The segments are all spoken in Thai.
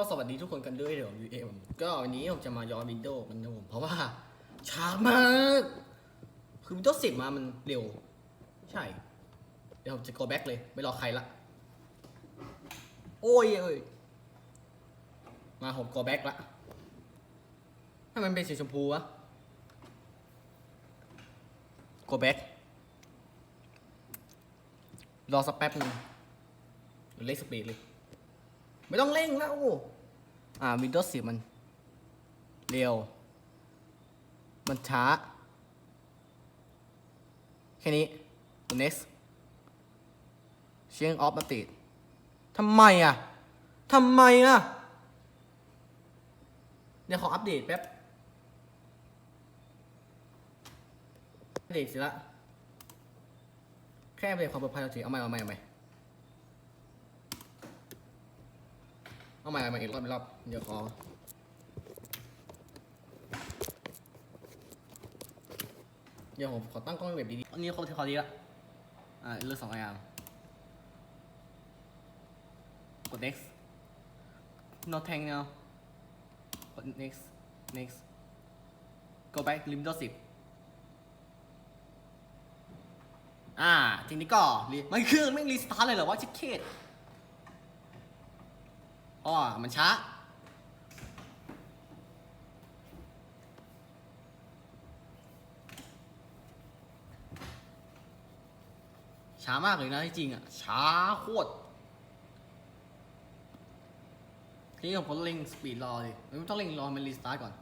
ก็สวัสดีทุกคนกันด้วยเดี๋ยว UM ก็วันนี้ผมจะมาย้อนวินโดว์กันนะผมเพราะว่าช้ามากคือวินโดว์10มามันเร็ว ใช่ เดี๋ยวผมจะ go back เลย ไม่รอใครละ โอ้ยเอ้ยมาผม go back ละทำไมมันเป็นสีชมพูวะ go back รอสักแป๊บหนึงเล่นสปีดเลย ไม่ต้องเร่งแล้วอ่า Windows 10 มัน เร็ว มันช้า แค่นี้ next เชียงออฟมาติดทำไมอะทำไมอะ เดี๋ยวขออัปเดตแป๊บ อัปเดตเสร็จละ แค่อัปเดตความปลอดภัยเราถือเอาใหม่เอาใหม่เอาใหม่ เอาใหม่เอาม่อีกรอบอีกรอบเดี๋ยวขอเดี๋ยวผมขอตั้งกล้องแบบดีๆอันนี้เขาขอดีละอ่าเลือกสองอย่างกด next no tank now กด next next go back Windows 10อ่า ทีนี้ก็มันคือไม่รีสตาร์ทเลยเหรอวะชิคเคส อ๋อมันช้า ช้ามากเลยนะที่จริงอะ ช้าโคตรทีนี้ผมก็เร่งสปีดรอเลยไม่ต้องเร่งรอมันรีสตาร์ทก่อน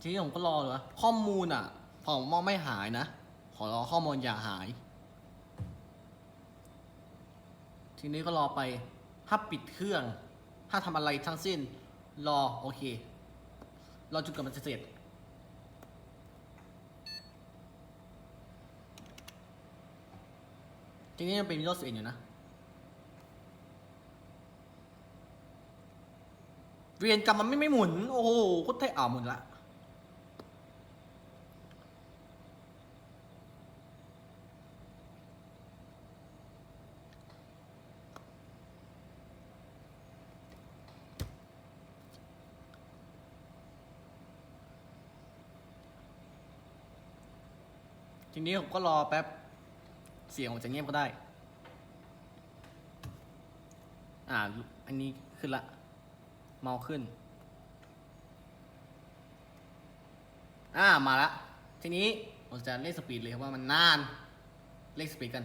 ทีนี้ผมก็รอเลยข้อมูลอะผมมองไม่หายนะ ขอรอข้อมูลอย่าหาย ทีนี้ก็รอไป ถ้าปิดเครื่อง ถ้าทำอะไรทั้งสิ้น รอ โอเค รอจุดกับมันจะเสร็จทีนี้ยังเป็น Windows 11อยู่นะเวียนกรรมมันไม่ไม่หมุน โอ้โหโคตรเท่อ่าหมุนละ ทีนี้ผมก็รอแป๊บ เสียงผมจะเงียบก็ได้ อ่า อันนี้ขึ้นละ เมาขึ้น อ่า มาละ ทีนี้ผมจะเล่นสปีดเลยครับว่ามันนาน เล่นสปีดกัน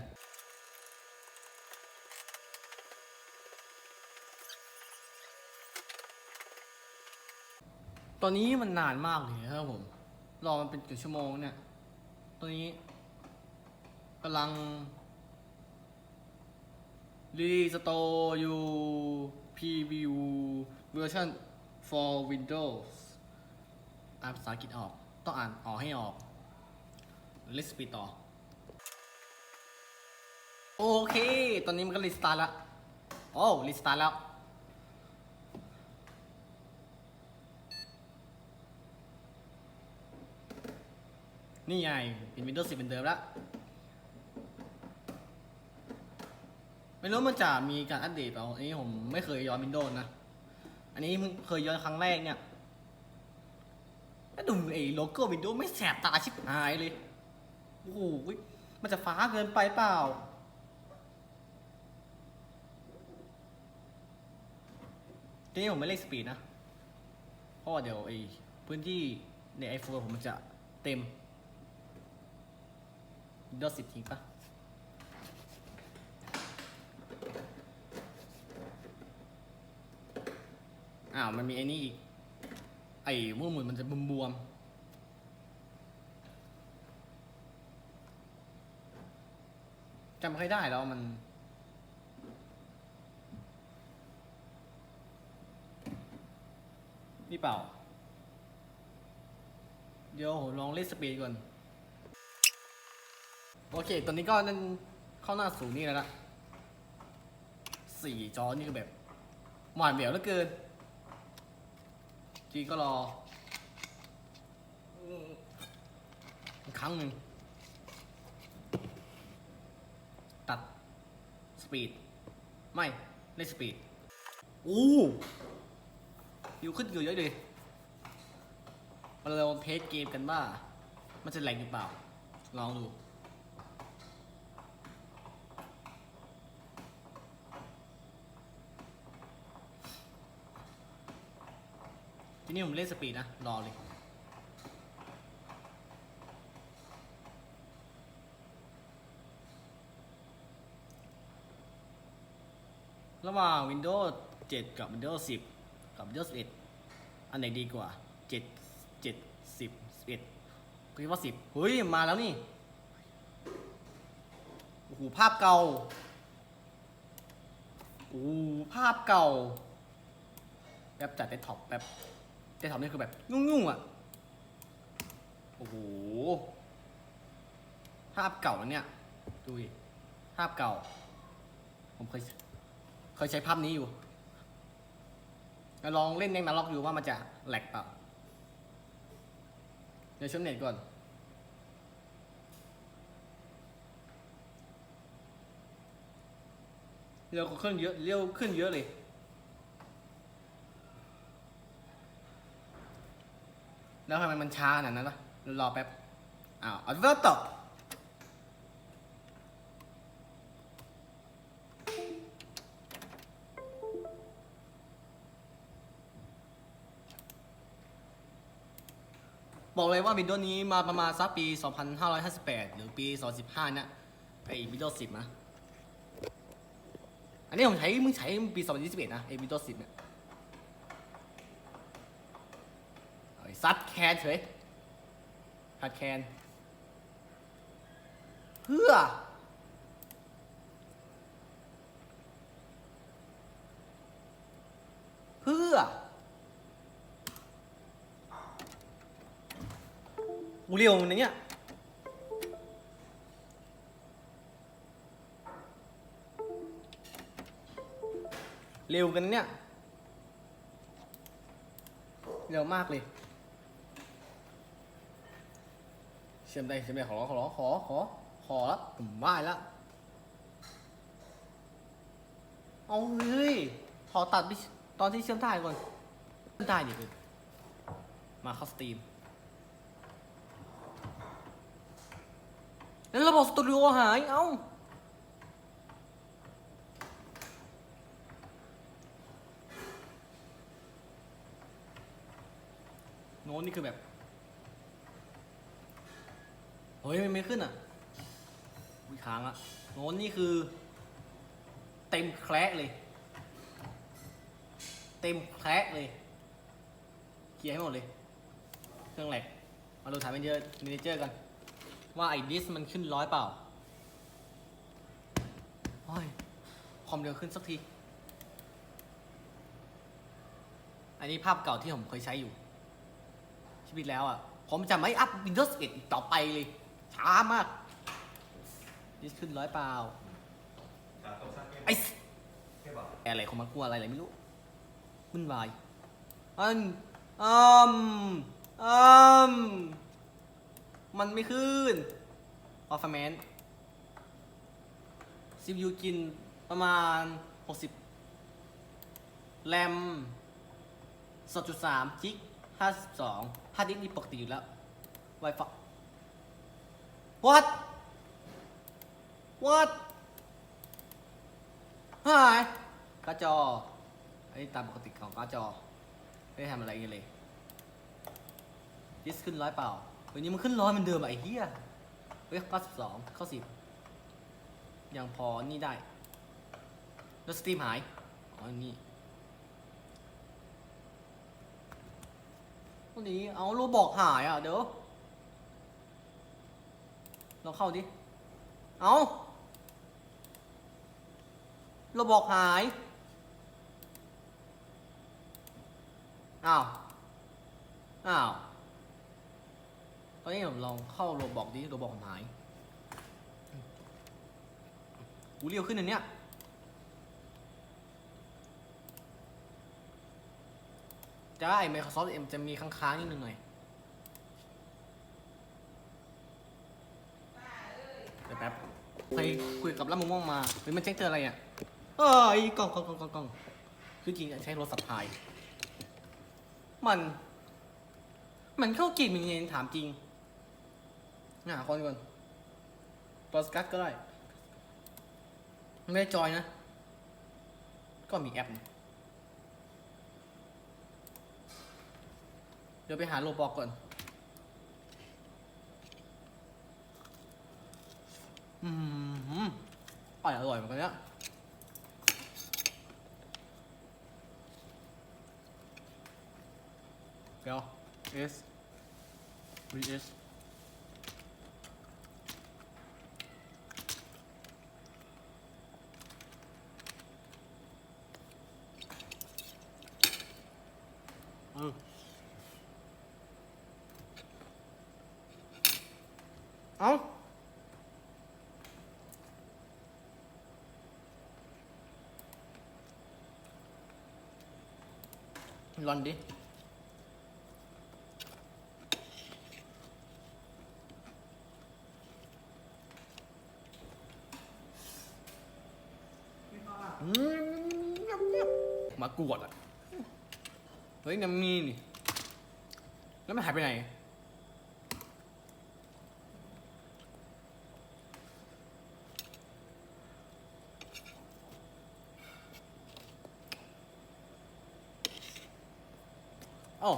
ตอนนี้มันนานมากเลยครับผม รอมันเป็นกี่ชั่วโมงเนี่ย ตัวนี้ กำลัง รีสโตอยู่ preview version for Windows อ่านภาษาอังกฤษออก ต้องอ่านออกให้ออก Let's speed ต่อ โอเค ตอนนี้มันก็รีสตาร์ทแล้วโอ้รีสตาร์ทแล้วนี่ไงเป็น Windows 10 เป็นเดิมแล้ว ไม่รู้มันจะมีการอัปเดตเปล่าอันนี้ผมไม่เคยย้อน Windows นะ อันนี้มึงเคยย้อนครั้งแรกเนี่ยแล้วดูไอ้โลโก้ Windows ไม่แสบตาชิบหายเลย โอ้โหมันจะฟ้าเกินไปเปล่าทีนี้ผมไม่เล่นสปีดนะ เพราะว่าเดี๋ยวไอ้พื้นที่ใน iPhone ผมมันจะเต็ม Windows 10ทิ้งปะ อ้าวมันมีไอ้นี่อีก ไอ้มือหมุนมันจะบวมๆจำไม่ค่อยได้แล้วมันนี่เปล่า เดี๋ยวลองเล่นสปีดก่อน โอเค ตอนนี้ก็นั่นเข้าหน้าสูงนี่แล้วนะสี่จอนี่ก็แบบหวานแหววเหลือเกิน จีก็รออีกครั้งหนึ่ง ตัด สปีด ไม่เล่นสปีด อู้ยู่ขึ้นอยู่เยอะเลยมาเราเทสเกมกันบ้ามันจะแหลกหรือเปล่า ลองดู ทีนี้ผมเล่นสปีดนะ รอเลย ระหว่าง Windows 7 กับ Windows 10 กับ Windows 11 อันไหนดีกว่า 7 7 10 11คิดว่า 10 เฮ้ย มาแล้วนี่ โอ้โห ภาพเก่า โอ้โหภาพเก่าแป๊บจัดเดสก์ท็อปแป๊บ เดสก์ท็อปนี่คือแบบยุ่งๆอะ โอ้โห ภาพเก่าแล้วเนี่ย ดูดิ ภาพเก่า ผมเคย เคยใช้ภาพนี้อยู่ลองเล่นเน็กนาล็อกอยู่ว่ามันจะแหลกเปล่า เดี๋ยวชมเน็ตก่อน เร็วขึ้นเยอะ เร็วขึ้นเยอะเลย แล้วทำไมมันช้าขนาดนั้นล่ะรอแป๊บอ้าวเอาเริ่มต่อบอกเลยว่าวิดีโอนี้มาประมาณสักปี 2558 หรือปี 2015นะไอ้วิดีโอ10นะ อันนี้ผมใช้มึงใช้ปี 2021 นะไอ้วิดีโอ10เนี่ยเอาไอ้ ซัดแคนเฉยซัดแคนเพื่อ เพื่อกูเรียวมันนะเนี่ยเร็วกันเนี่ย เร็วมากเลย เชื่อมได้เชื่อมได้ขอร้องขอร้องขอขอขอแล้วผมไหว้แล้วเอาเฮ้ยขอตัดไปตอนที่เชื่อมได้ก่อนเชื่อมได้ดิคือมาเข้าสตรีมแล้วระบบสตูดิโอหายเอ้าโน้ตนี่คือแบบ เฮ้ยมันไม่ขึ้นอะวิค้างอะโน้ตนี่คือ เต็มแคร์เลย เต็มแคร์เลย เคลียร์ให้หมดเลย เครื่องแหลกมาดูถายเมนเจอร์เมนเจอร์กัน ว่าไอ้ดิสมันขึ้นร้อยเปล่าโอ้ยคอมเร็วขึ้นสักที อันนี้ภาพเก่าที่ผมเคยใช้อยู่ ชีวิตแล้วอะ ผมจะไม่อัพ Windows 11อีกต่อไปเลย ช้ามากดิสขึ้นร้อยเปล่าไอ้สอะไรของมันกลัวอะไรอะไรไม่รู้มึนวายอันอืมอืมมันไม่ขึ้น performance CPU กินประมาณ 60 แรม 2.3 จิก 52 ฮาร์ดดิสก์นี่ปกติอยู่แล้ว Wi-Fi What What หายการ์ดจออันนี้ตามปกติของการ์ดจอ ไม่ได้ทำอะไรกันเลยดิสขึ้นร้อยเปล่าวันนี้มันขึ้นร้อยเหมันเดิมอะไอ้เหี้ยเฮ้ยเก้าสิบสองเข้าสิบยังพอนี่ได้แล้วสตรีมหาย อ๋อ นี่วันนี้เอาโลบอกหายอะเดี๋ยว ลองเข้าดิ เอาโลบอกหาย อ้าว อ้าวตอนนี้ผมลองเข้าโรบอกดิโรบอกหายกูเรียวขึ้นอันเนี้ยจะไอ้ Microsoft M จะมีค้างๆนิดนึงหน่อย ดี๋ยวแป๊บใครคุยกับรับมะม่วงมาหรือมันแจ้งเตือนอะไรอะเอ้ยกล้องกล้องกล้องกล้องกล้องคือจริงใช้โทรศัพาย มัน มันเข้าเกมยังไงถามจริงหาคนก่อนปอสกัสก็ได้ ไม่ได้จอยนะ ก็มีแอป เดี๋ยวไปหาโลบอกก่อน อืมอร่อยอร่อยเหมือนกันเนี่ยเดี๋ยว S V S อืมเอ้า ลอนดิ อืมมากวดอะ เฮ้ยน้ำมีนี่ แล้วมันหายไปไหน อ้า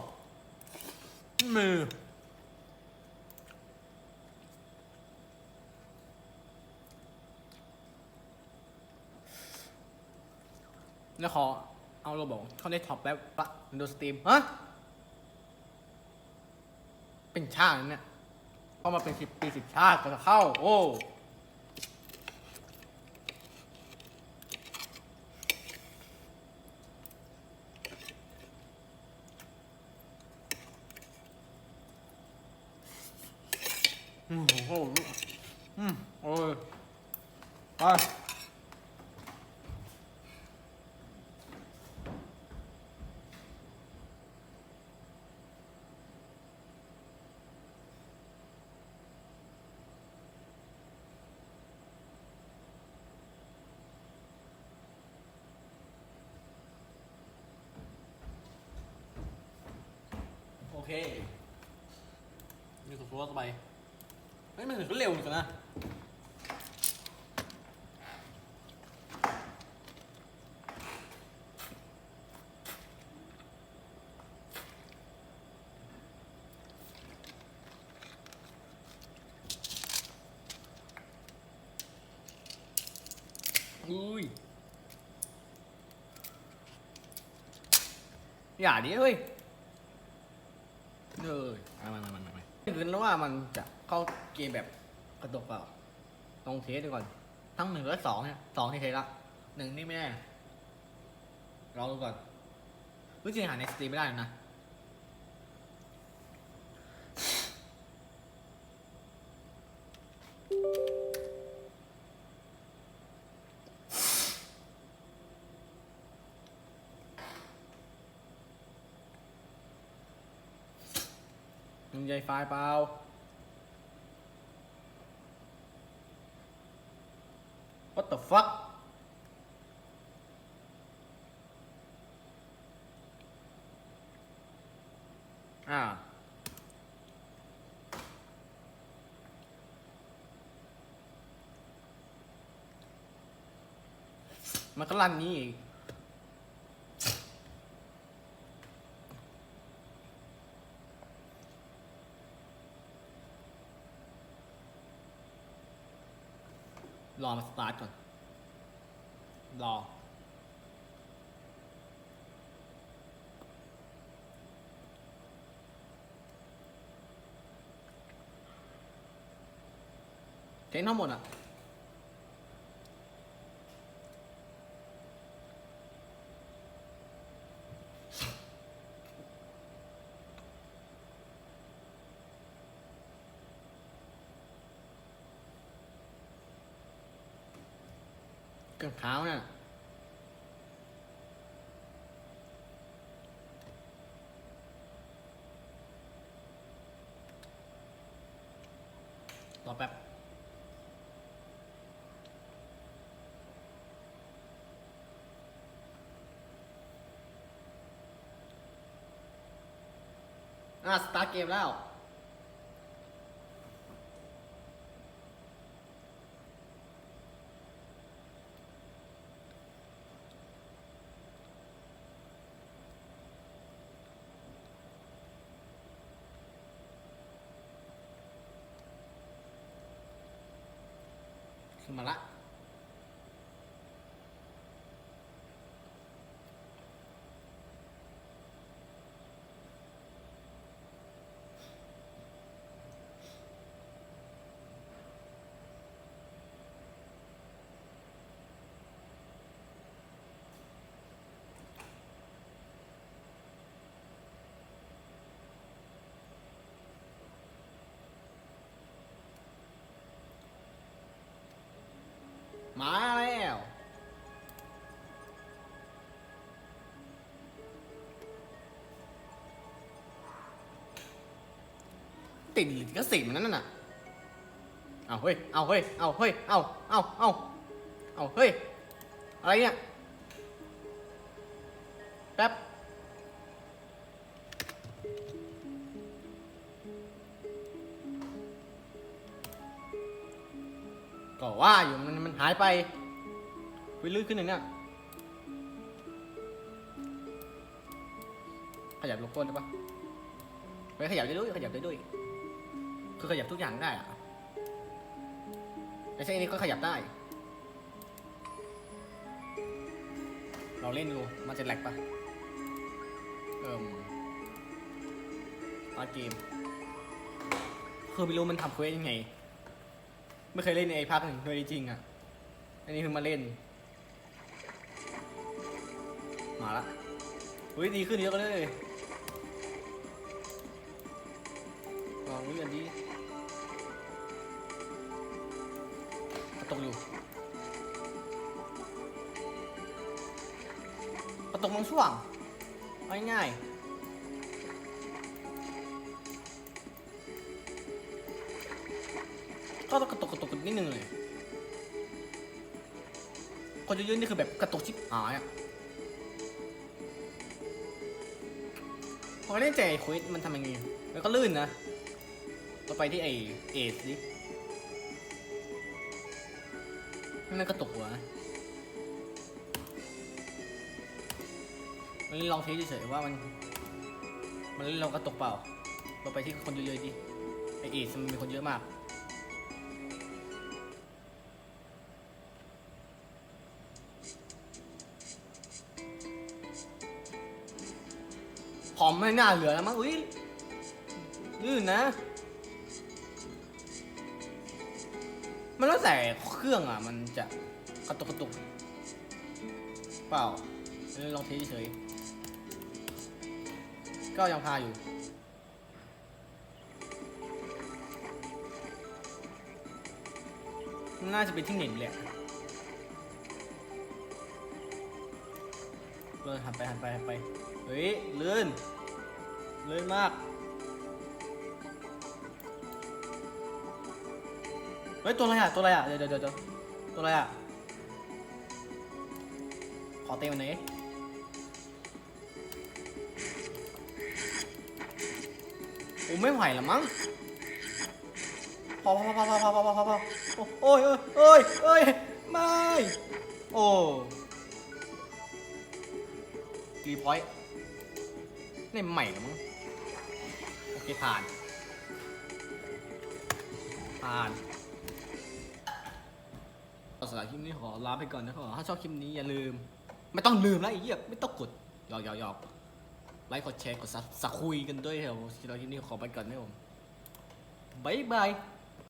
มือแล้วขอเอาเราบอกเข้าในท็อปแล้วปะดูสตรีมฮะเป็นชาติเนี่ยเพรามาเป็นสิบปีสิบชาติก็จะเข้า โอ้ อืมโอ้โหอืมโอ้ยไปโอเค นี่สุดๆไป เฮ้ยมันถึงก็เร็วเหมือนกันนะอุ้ยอย่าดิเฮ้ยเอ้ยมามามามามาคือแล้วว่ามันจะเข้า เกมแบบกระดกเปล่าลองเทสดูก่อน ทั้งหนึ่งและสองเนี่ยสองที่เทสละหนึ่งนี่ไม่แน่รอดูก่อนรู้จริงหาในสตรีมไม่ได้นะมึงใหญ่ไฟเปล่า What the fuck อ่ามันก็ลั่นนี้อีก รอมาสตาร์ทก่อน รอ เทนทั้งหมดอะ กับขาวน่ะรอแบบอะสตาร์เกมแล้ว 么啦 มาแล้วติดก็สิมันนั่นน่ะ เอาเฮ้ย เอาเฮ้ย เอาเฮ้ย เอาเอาเอาเอาเฮ้ย อะไรเนี่ย ก็ว่าอยู่มันมันหายไปไปลื่นขึ้นอย่างเนี้ยขยับลโก้ได้ปะไม่ขยับได้ด้วยขยับได้ด้วย คือขยับทุกอย่างได้อะไอ้เส้นนี้ก็ขยับได้ เราเล่นดูมันจะแหลกปะเอิ่มตาเกม คือไม่รู้มันทำเควสยังไง ไม่เคยเล่นในไอ้ภาคหนึ่งเลยจริงอะ อันนี้เพิ่งมาเล่น มาละเฮ้ยดีขึ้นเยอะเลยลองเลื่อนดีกระตกอยู่กระตกบางช่วงง่ายๆ ก็ต้องกระตกกระตกนิดนึงเลย คนเยอะๆนี่คือแบบกระตุกชิบหายอะพอเล่นใจควิดมันทำยังไงแล้วก็ลื่นนะเราไปที่ไอเอสดิมันกระตุกหัวมันลองเทสเฉยๆว่ามัน มันเล่นเรากระตุกเปล่า เราไปที่คนเยอะๆดิไอเอสมันมีคนเยอะมาก ไม่น่าเหลือแล้วมั้งอุ้ยลื่นนะ มันแล้วแต่เครื่องอะ มันจะกระตุกกระตุก เปล่าเออลองเทเฉยก็ยังพาอยู่น่าจะเป็นที่เน็ตแหละเออหันไปหันไปหันไป เฮ้ย เลื่อน เลื่อนมาก เฮ้ย ตัวอะไรอะ ตัวอะไรอะ เดี๋ยวเดี๋ยวเดี๋ยวตัวอะไรอะ ขอเต็มมันหน่อยโอ้ไม่ไหวละมั้งพอพอพอพอพอพอพอพอพอโอ้ยโอ้ยโอ้ยไม่ โอ้รีพอยต์เล่นใหม่เหรอมั้ง ที่ผ่าน ผ่านสำหรับคลิปนี้ขอลาไปก่อนนะครับถ้าชอบคลิปนี้อย่าลืม ไม่ต้องลืมแล้วไอ้เหี้ยไม่ต้องกดหยอกหยอกหยอกไลค์กดแชร์กดซับสคุยกันด้วยเถอะสำหรับคลิปนี้ขอไปก่อนนะครับผมบ๊ายบาย